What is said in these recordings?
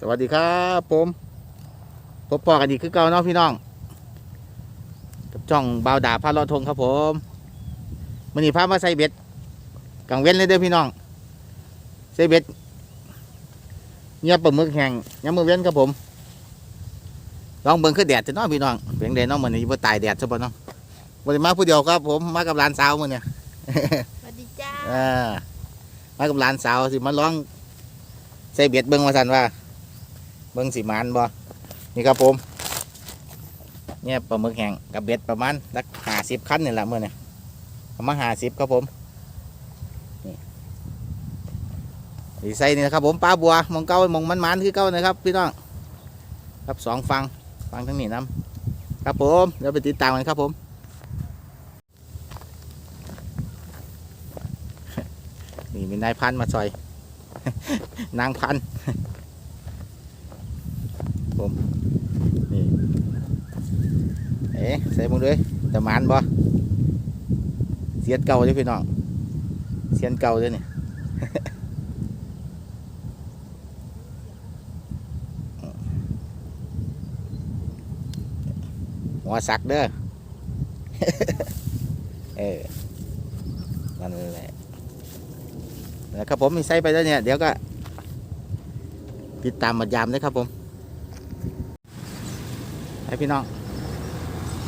สวัสดีครับผมพบปอกันอีกคือเก่าเนาะพี่น้อง กับจ้องบาวดาพาลอดทงครับผมมันนี่พามาใส่เบ็ดกังเว้นเลยเด้อพี่น้องใส่เบ็ดเงียบปลาหมึกแห้งยามมือเว้นครับผมลองเบิ่งคือแดดจะเน้องพี่น้องเพียงแดดเน้องมันนี่บ่ตายแดดซะบ่เนาะวันนี้มาผู้เดียวครับ ผมมากับหลานสาวมื้อเนี่ยสวัสดีจ้าเออมากับหลานสาวสิมาลองใส่เบ็ดเบิ่งว่าสันว่า เบิ่งสิมานบ่นี่ครับผมเนี่ยปลาหมึกแห้งกับเบ็ดประมาณสักห้าสิบคันนี่แหละเมื่อนี่ประมาณห้าสิบครับผมนี่ใส่นี่นะครับผมปลาบัวมองเก้ามองมันมันคือเก้านะครับพี่น้องครับสองฟังฟังทั้งนี้น้ำครับผมเดี๋ยวไปติดตามกันครับผมนี่มีนายพันมาซอย นางพัน ผมนี่เอ๊ะใส่มึงด้วยจะหมานบ่เสียนเก่าเลยพี่น้องเสียนเก่าเลยนี่หัวสักเด้อ เออนั่นแหละนะครับผมมีไส้ไปแล้วเนี่ย เดี๋ยวก็ ติดตามมายามด้วยครับผม ให้พี่น้อง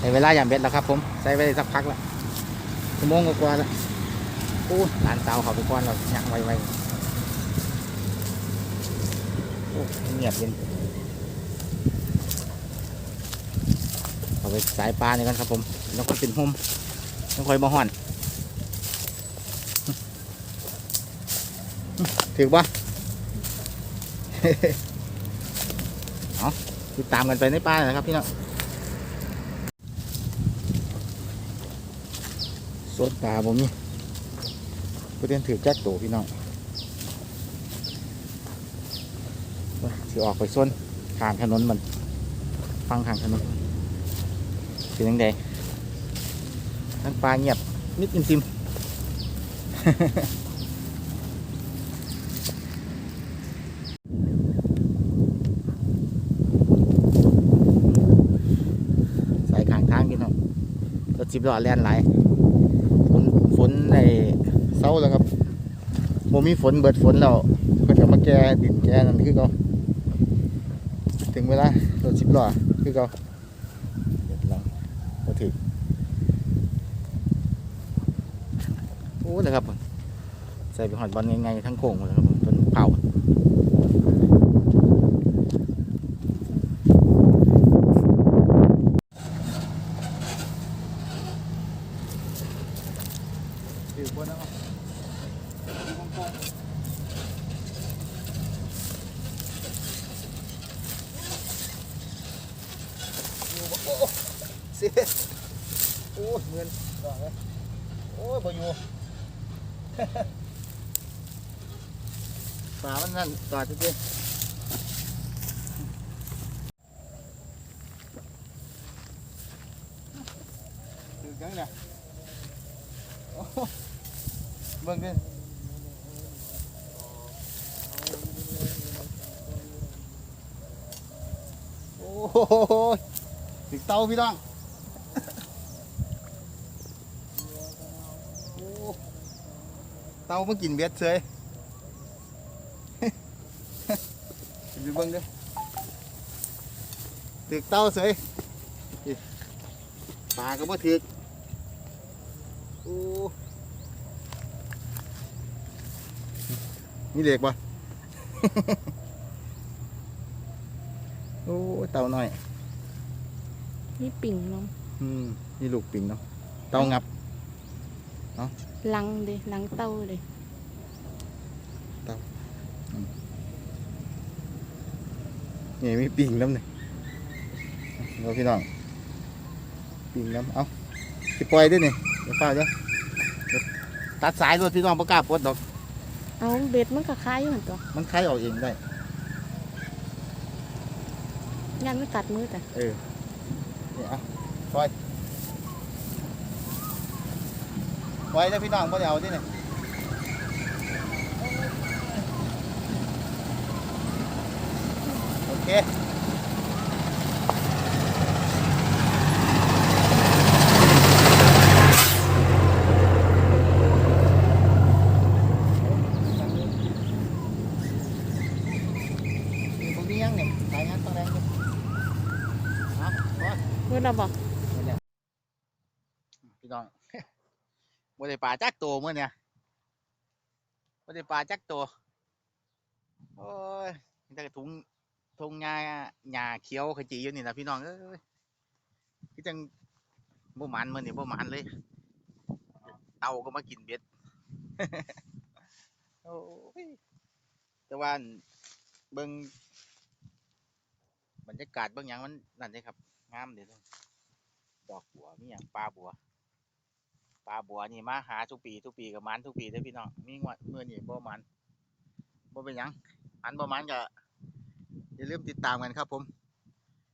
ในเวลาอย่ามเบ็ดแล้วครับ ผมใส่ไว้สักพักแล้วชั่วโมงกว่าๆแล้วโอ้หลานสาวเขาไปก่อนเรายักไวไวๆโอ้เงียบเย็นเอาไปสายปลานี่กันครับผมแล้วก็เป็นห่มต้องคอยมาห่อนถือปะเอา ติดตามกันไปในป่านะครับพี่น้องสวนป่าผมนี่ประเด็นถือแจ็คโตพี่น้องสิออกไปส้นทางถนนมันฟังทางถนนเป็นยังไงทั้งปลาเงียบนิดซิมๆส่ข้างทางพี่น้องรถ สิบล้อแล่นไหลายฝนฝนในเศร้าแล้วครับโมมีฝนเบิดฝนแล้วเพิ่นก็มาแก้ดินแก้นั่นคือเขาถึงเวลารถสิบล้อคือเขาเดี๋ยวลองมาถึงโอ้นะครับผมใส่ไปหอดบอลง่ายๆทั้งโค้งเลยครับผมต้นเผาถือบนแล้ว สิโอ้ยเงินดอกเลยโอ้ยบ่อยู่ฝามันนั่นต่อจริงๆถึงยังเนี่ยโอ้โหเบิ่งดิโอ้โห ถึงเตาพี่น้องโอ้เตามากินเบ็ดเฉยดูเบิ้งเด้อตึกเต้าเสยนี่ปลาก็บ่ถึกโอ้นี่เหล็กบ่โอ้เต่าน้อย นี่ปิ่งน้องอืมนี่ลูกปิ่งเนาะเต่างับลังเดยลังเต้าเลยนี่มีปิ่งน้ำนี่เราพี่น้องปิ่งน้ำเอาสิปล่อยด้วยนี่เดี๋ยวเปล่าเดี๋ยวเดี๋ยวตัดสายด้วยพี่น้องประกล้าศปลดดอกเอาเบ็ดมันก็คล้ายอยู่เหมือนตัวมันคล้ายออกเองได้ยันไม่กัดมือแต่เออนี่ เอาปล่อยปล่อยแล้วพี่น้องก่อเดี๋ยวเอาที่นี่เคมีพวกนี้ยังเนี่ยรายงานต้องแรงอยู่เอาพอ เมื่อเราบอกพี่น้องบ่ได้ปลาจักตัวมื้อเนี่ยบ่ได้ปลาจักตัวโอ้ยมีแต่ถุงทงหญ้าหญ้าเขียวขจีอยู่นี่นะพี่น้องเอ้ยคือจังบ่หมันมื้อนี้บ่หมันเลย เต่าก็มากินเบ็ดโอ้ยแต่ว่าอั่นเบิ่ง บรรยากาศเบิ่งหยังมันนั่นเด้ครับงามเด้อดอกบัวมีหยังปลาบัวปลาบัวนี่มาหาทุกปีทุกปีกับมันทุกปีเด้อพี่น้องมีงวดเมื่อนี่บ่มันบ่เป็นหยังอันบ่มันก็อย่าลืมติดตามกันครับผม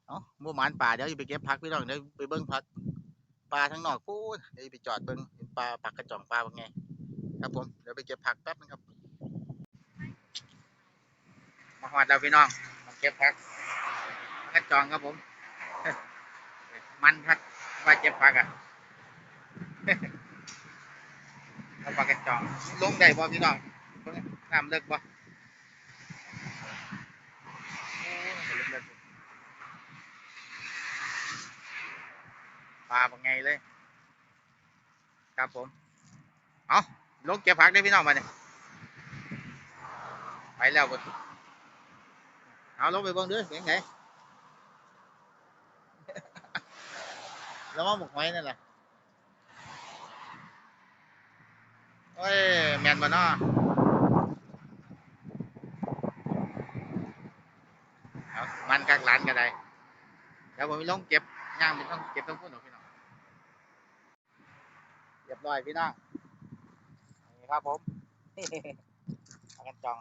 เอ้าบ่มันป่าเดี๋ยวจะไปเก็บผักพี่น้องเดี๋ยวไปเบิ่งผักปลาทั้งนอกพูดเดี๋ยวไปจอดเบิ่งเห็นปลาปักกระจ่องปลาเป็นไงครับผมเดี๋ยวไปเก็บผักแป๊บนึงครับมาฮอดแล้วพี่น้องมาเก็บผัก จองครับผม มันครับว่าเก็บผักอะเอาปากระจองลงได้บ่พี่น้องน้ำเลิกบ่โอ้ยเปลาเป็นไงเลย ครับผม เอาลงเก็บผักได้พี่น้องมาเนี่ยไปแล้วบ่เอาลงไปเบิ่งด้วยเป็นไง แล้วมาหมกไว้นั่นแหละโอ้ยแมนบ่นาเอามันกักหลานก็ได้เดี๋ยวผมไปลงเก็บย่างไปต้องเก็บต้องพูดหน่อยพี่น้องเรียบร้อยพี่น้องนี่ครับผมปลากันจอง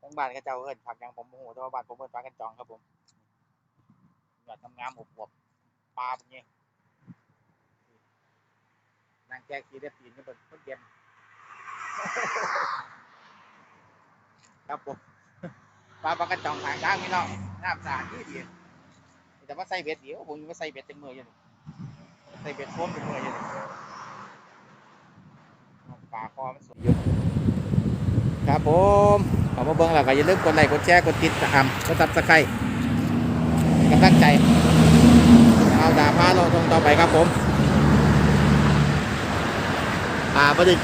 ทั้งบ้านก็เจ้าเอิ้นผักยังผมโมโหแต่ว่าบ้านผมเอิ้นปลากันจองครับผมหยอดงามๆอบๆ ปลาเป็นไงนางแก้ขี้ได้ปีนขึ้นบนต้นเย็นครับผมปลาปลากระจองหางด้างพี่น้องน้ำสะอาดดีดีแต่ว่าใส่เบ็ดเดียวผมยังไม่ใส่เบ็ดเต็มมืออยู่นี่ใส่เบ็ดโฟมเต็มมืออยู่นี่ปลาคอมันสวยอยู่ครับผมขอมาเบิ้งแล้วก็อย่าลืมกดไลค์กดแชร์กดติดตามกดซับสไครต์กำลังใจเอาดาพาเราตร งต่อไปครับผมปลาไม่ได้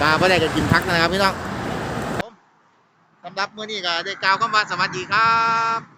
ปลาไม่ได้ก็กินพักนะครับพี่น้องสำหรับมื้อนี้ก็ได้กล่าวคำว่าสวัสดีครับ